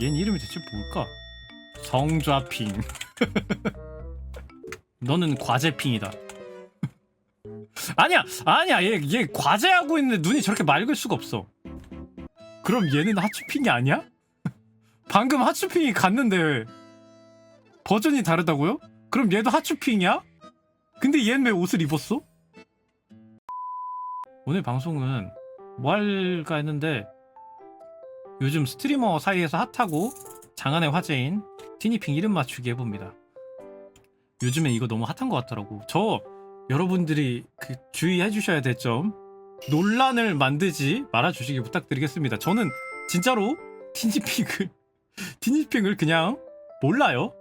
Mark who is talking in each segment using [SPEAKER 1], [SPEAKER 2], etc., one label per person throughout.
[SPEAKER 1] 얜 이름이 대체 뭘까? 성좌핑. 너는 과제핑이다. 아니야, 아니야. 얘, 얘 과제하고 있는데 눈이 저렇게 맑을 수가 없어. 그럼 얘는 하츄핑이 아니야? 방금 하츄핑이 갔는데 버전이 다르다고요? 그럼 얘도 하츄핑이야? 근데 얘는 왜 옷을 입었어? 오늘 방송은 뭐 할까 했는데 요즘 스트리머 사이에서 핫하고 장안의 화제인 티니핑 이름 맞추기 해봅니다. 요즘에 이거 너무 핫한 것 같더라고. 저 여러분들이 그 주의해 주셔야 될 점 논란을 만들지 말아 주시기 부탁드리겠습니다. 저는 진짜로 티니핑을 티니핑을 그냥 몰라요.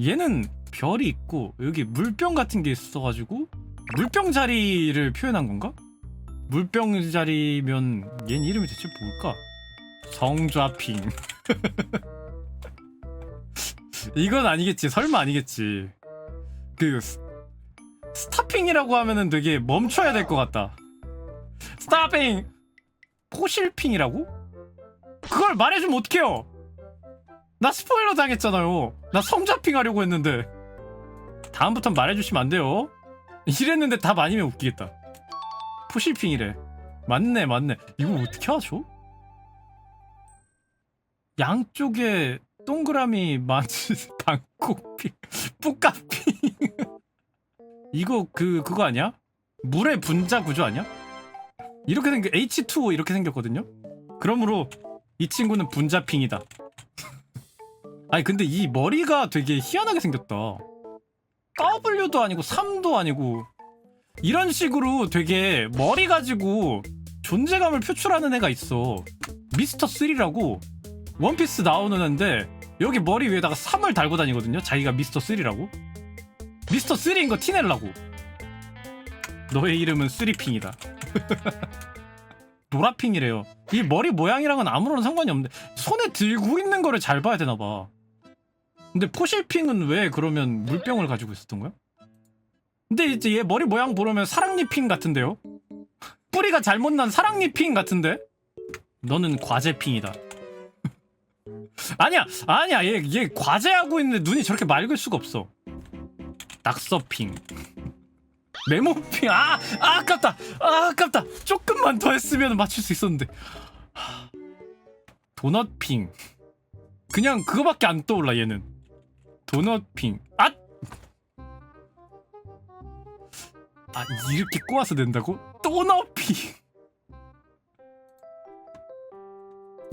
[SPEAKER 1] 얘는 별이 있고 여기 물병 같은 게 있어가지고 물병 자리를 표현한 건가? 물병 자리면 얘 이름이 대체 뭘까? 성좌핑. 이건 아니겠지. 설마 아니겠지. 그 스- 스타핑이라고 하면은 되게 멈춰야 될 것 같다. 스타핑! 포실핑이라고? 그걸 말해주면 어떡해요? 나 스포일러 당했잖아요. 나 성좌핑 하려고 했는데. 다음부턴 말해주시면 안 돼요. 이랬는데 답 아니면 웃기겠다 푸실핑이래 맞네 맞네 이거 어떻게 하죠? 양쪽에 동그라미 많은 방콕핑 뿌까핑 이거 그 그거 아니야? 물의 분자 구조 아니야? 이렇게 생겨 H2O 이렇게 생겼거든요 그러므로 이 친구는 분자핑이다 아니 근데 이 머리가 되게 희한하게 생겼다 W도 아니고 3도 아니고 이런 식으로 되게 머리 가지고 존재감을 표출하는 애가 있어. 미스터 3라고 원피스 나오는 애인데 여기 머리 위에다가 3을 달고 다니거든요. 자기가 미스터 3라고. 미스터 3인 거 티내려고. 너의 이름은 쓰리핑이다. 노라핑이래요. 이 머리 모양이랑은 아무런 상관이 없는데 손에 들고 있는 거를 잘 봐야 되나 봐. 근데 포실핑은 왜 그러면 물병을 가지고 있었던 거야? 근데 이제 얘 머리 모양 보려면 사랑니핑 같은데요? 뿌리가 잘못 난 사랑니핑 같은데? 너는 과제핑이다. 아니야, 아니야. 얘, 얘 과제하고 있는데 눈이 저렇게 맑을 수가 없어. 낙서핑. 메모핑. 아, 아, 아깝다. 아, 아깝다. 조금만 더 했으면 맞출 수 있었는데. 하, 도넛핑. 그냥 그거밖에 안 떠올라 얘는. 도넛핑. 아, 아 이렇게 꼬아서 된다고? 또 너피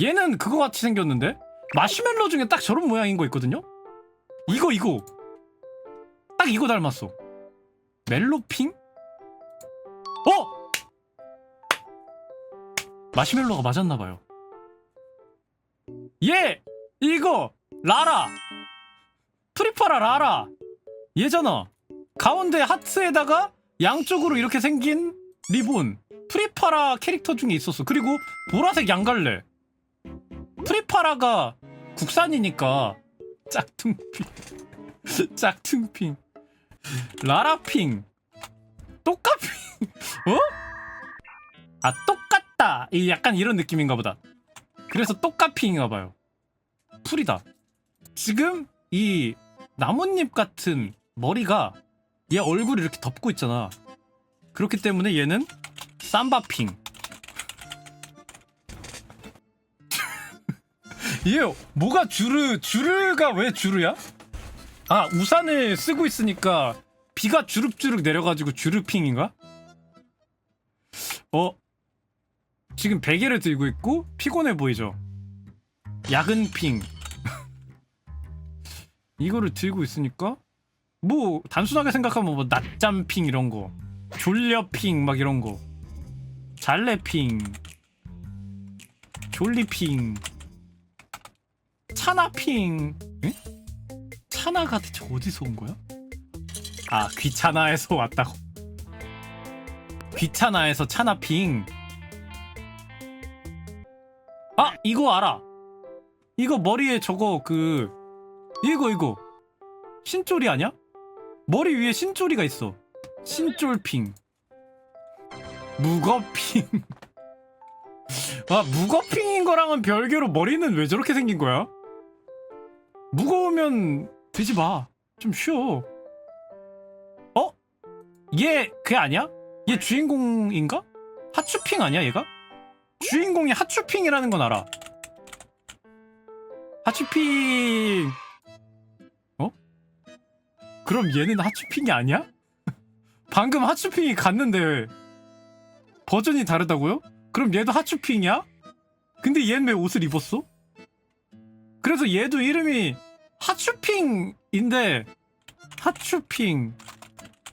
[SPEAKER 1] 얘는 그거 같이 생겼는데 마시멜로 중에 딱 저런 모양인 거 있거든요? 이거 이거 딱 이거 닮았어 멜로핑? 어? 마시멜로가 맞았나봐요 얘! 이거! 라라! 프리파라 라라! 얘잖아 가운데 하트에다가 양쪽으로 이렇게 생긴 리본 프리파라 캐릭터 중에 있었어. 그리고 보라색 양갈래. 프리파라가 국산이니까 짝퉁핑 짝퉁핑 라라핑 똑같핑 어? 아 똑같다. 이 약간 이런 느낌인가 보다. 그래서 똑같핑인가 봐요. 풀이다. 지금 이 나뭇잎 같은 머리가 얘 얼굴을 이렇게 덮고 있잖아. 그렇기 때문에 얘는 삼바핑. 얘 뭐가 주르 주르가 왜 주르야? 아 우산을 쓰고 있으니까 비가 주룩주룩 내려가지고 주르핑인가? 어 지금 베개를 들고 있고 피곤해 보이죠? 야근핑. 이거를 들고 있으니까 뭐 단순하게 생각하면 뭐 낮잠핑 이런 거 졸려핑 막 이런 거 잘래핑 졸리핑 차나핑 에? 차나가 대체 어디서 온 거야? 아 귀찮아에서 왔다고 귀찮아에서 차나핑 아 이거 알아 이거 머리에 저거 그 이거 이거 신쫄이 아니야? 머리 위에 신쫄이가 있어. 신쫄핑. 무거핑. 아 무거핑인 거랑은 별개로 머리는 왜 저렇게 생긴 거야? 무거우면 되지 마. 좀 쉬어. 어? 얘 그게 아니야? 얘 주인공인가? 하츄핑 아니야 얘가? 주인공이 하츄핑이라는 건 알아. 하츄핑. 어? 그럼 얘는 하츄핑이 아니야? 방금 하츄핑이 갔는데 버전이 다르다고요? 그럼 얘도 하츄핑이야? 근데 얘는 왜 옷을 입었어? 그래서 얘도 이름이 하츄핑인데 하츄핑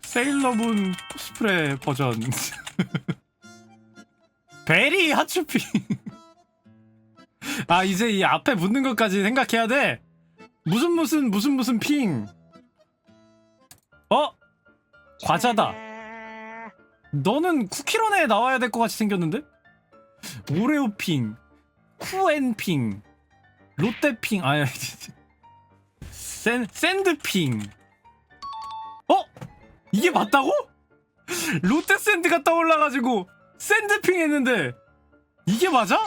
[SPEAKER 1] 세일러문 코스프레 버전 베리 하츄핑 아 이제 이 앞에 붙는 것까지 생각해야 돼 무슨 무슨 무슨 무슨 핑 어? 과자다 너는 쿠키런에 나와야 될 것 같이 생겼는데? 오레오핑 쿠엔핑 롯데핑 아야 샌 샌드핑 어? 이게 맞다고? 롯데 샌드가 떠올라가지고 샌드핑 했는데 이게 맞아?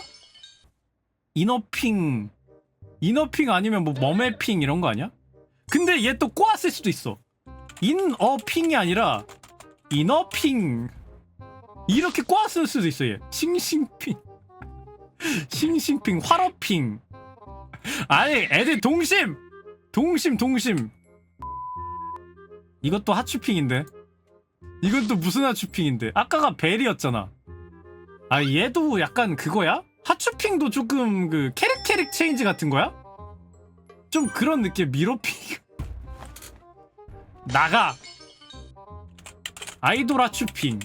[SPEAKER 1] 이너핑 이너핑 아니면 뭐 머메핑 이런 거 아니야? 근데 얘 또 꼬았을 수도 있어 인어핑이 아니라 이너핑. 이렇게 꼬았을 수도 있어 얘 싱싱핑. 싱싱핑 화러핑. 아니 애들 동심! 동심 동심. 이것도 하츄핑인데? 이건 또 무슨 하츄핑인데? 아까가 벨이었잖아. 아 얘도 약간 그거야? 하츄핑도 조금 그 캐릭 캐릭 체인지 같은 거야? 좀 그런 느낌 미로핑 나가 아이돌 하츄핑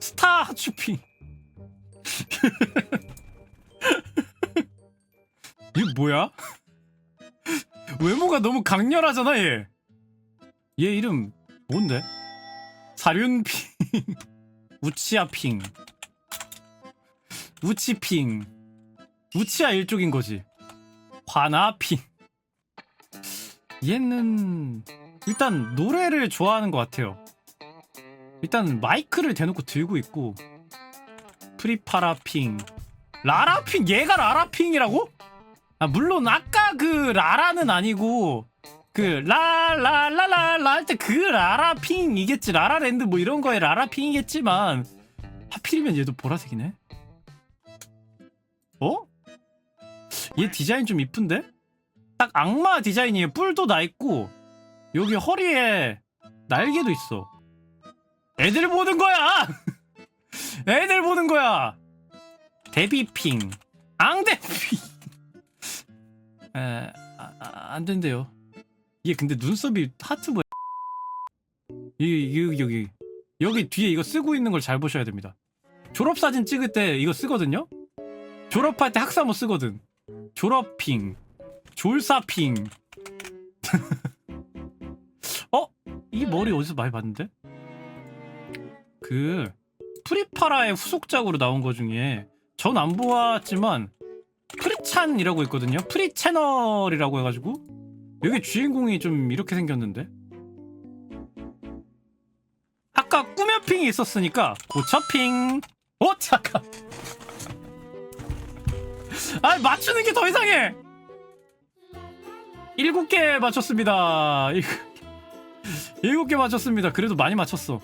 [SPEAKER 1] 스타 하츄핑 이게 뭐야? 외모가 너무 강렬하잖아 얘. 얘 이름 뭔데? 사륜핑, 우치아핑, 우치핑, 우치아 일족인 거지. 화나핑. 얘는 일단 노래를 좋아하는 것 같아요. 일단 마이크를 대놓고 들고 있고 프리파라핑, 라라핑 얘가 라라핑이라고? 아 물론 아까 그 라라는 아니고 그 라라라라라 할 때 그 라라핑이겠지 라라랜드 뭐 이런 거에 라라핑이겠지만 하필이면 얘도 보라색이네 어? 얘 디자인 좀 이쁜데? 딱 악마 디자인이에요 뿔도 나 있고 여기 허리에 날개도 있어 애들 보는 거야 애들 보는 거야 데비핑 앙데핑 에, 아, 아, 안 된대요. 이게 근데 눈썹이 하트 뭐야? 여기 여기 여기 여기 뒤에 이거 쓰고 있는 걸 잘 보셔야 됩니다. 졸업 사진 찍을 때 이거 쓰거든요. 졸업할 때 학사모 쓰거든. 졸업핑, 졸사핑. 어? 이 머리 어디서 많이 봤는데? 그 프리파라의 후속작으로 나온 거 중에 전 안 보았지만 프리찬이라고 있거든요. 프리 채널이라고 해가지고 여기 주인공이 좀 이렇게 생겼는데 아까 꾸며핑이 있었으니까 고쳐핑. 어 잠깐. 아 맞추는 게 더 이상해. 일곱 개 맞췄습니다. 일곱 개 맞췄습니다. 그래도 많이 맞췄어.